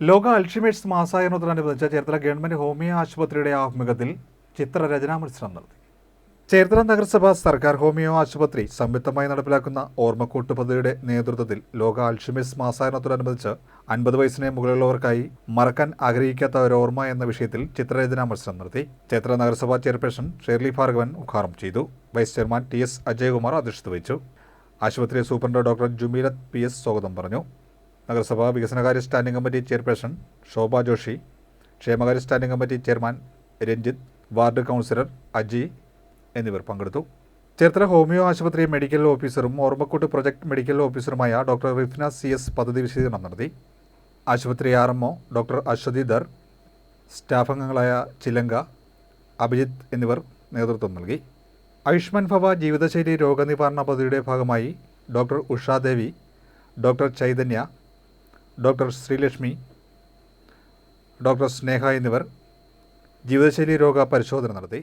ലോക അൽഷിമേഴ്സ് മാസായനത്തോടനുബന്ധിച്ച് Cherthala government homeo ആശുപത്രിയുടെ ആഭിമുഖ്യത്തിൽ ചിത്രരചനാ മത്സരം നടത്തി. ചേർത്തല നഗരസഭ സർക്കാർ ഹോമിയോ ആശുപത്രി സംയുക്തമായി നടപ്പിലാക്കുന്ന ഓർമ്മക്കൂട്ട് പദ്ധതിയുടെ നേതൃത്വത്തിൽ ലോക അൽഷിമേഴ്സ് മാസായനത്തോടനുബന്ധിച്ച് അൻപത് വയസ്സിന് മുകളിലുള്ളവർക്കായി മറക്കാൻ ആഗ്രഹിക്കാത്ത ഓർമ്മ എന്ന വിഷയത്തിൽ ചിത്രരചനാ മത്സരം നടത്തി. ചേർത്തല നഗരസഭാ ചെയർപേഴ്സൺ ഷേർലി ഭാർഗവൻ ഉദ്ഘാടനം ചെയ്തു. Vice chairman T S Ajayakumar അധ്യക്ഷത വഹിച്ചു. ആശുപത്രി superintendent doctor Jumeelath P S സ്വാഗതം പറഞ്ഞു. നഗരസഭാ വികസനകാര്യ standing committee chairperson Shobha Joshi ക്ഷേമകാര്യ standing committee chairman Ranjith ward councillor Aji എന്നിവർ പങ്കെടുത്തു. ചേർത്തല ഹോമിയോ ആശുപത്രി മെഡിക്കൽ ഓഫീസറും ഓർമ്മക്കൂട്ട് പ്രൊജക്ട് മെഡിക്കൽ ഓഫീസറുമായ ഡോക്ടർ റിഫ്ന സി എസ് പദ്ധതി വിശദീകരണം നടത്തി. ആശുപത്രി R M O doctor Aswathi there staff അംഗങ്ങളായ ചിലങ്ക അഭിജിത്ത് എന്നിവർ നേതൃത്വം നൽകി. ആയുഷ്മാൻ ഭവ ജീവിതശൈലി രോഗനിവാരണ പദ്ധതിയുടെ ഭാഗമായി doctor Ushadevi doctor Chaitanya doctor Sreelakshmi doctor Sneha എന്നിവർ ജീവിതശൈലി രോഗ പരിശോധന നടത്തി.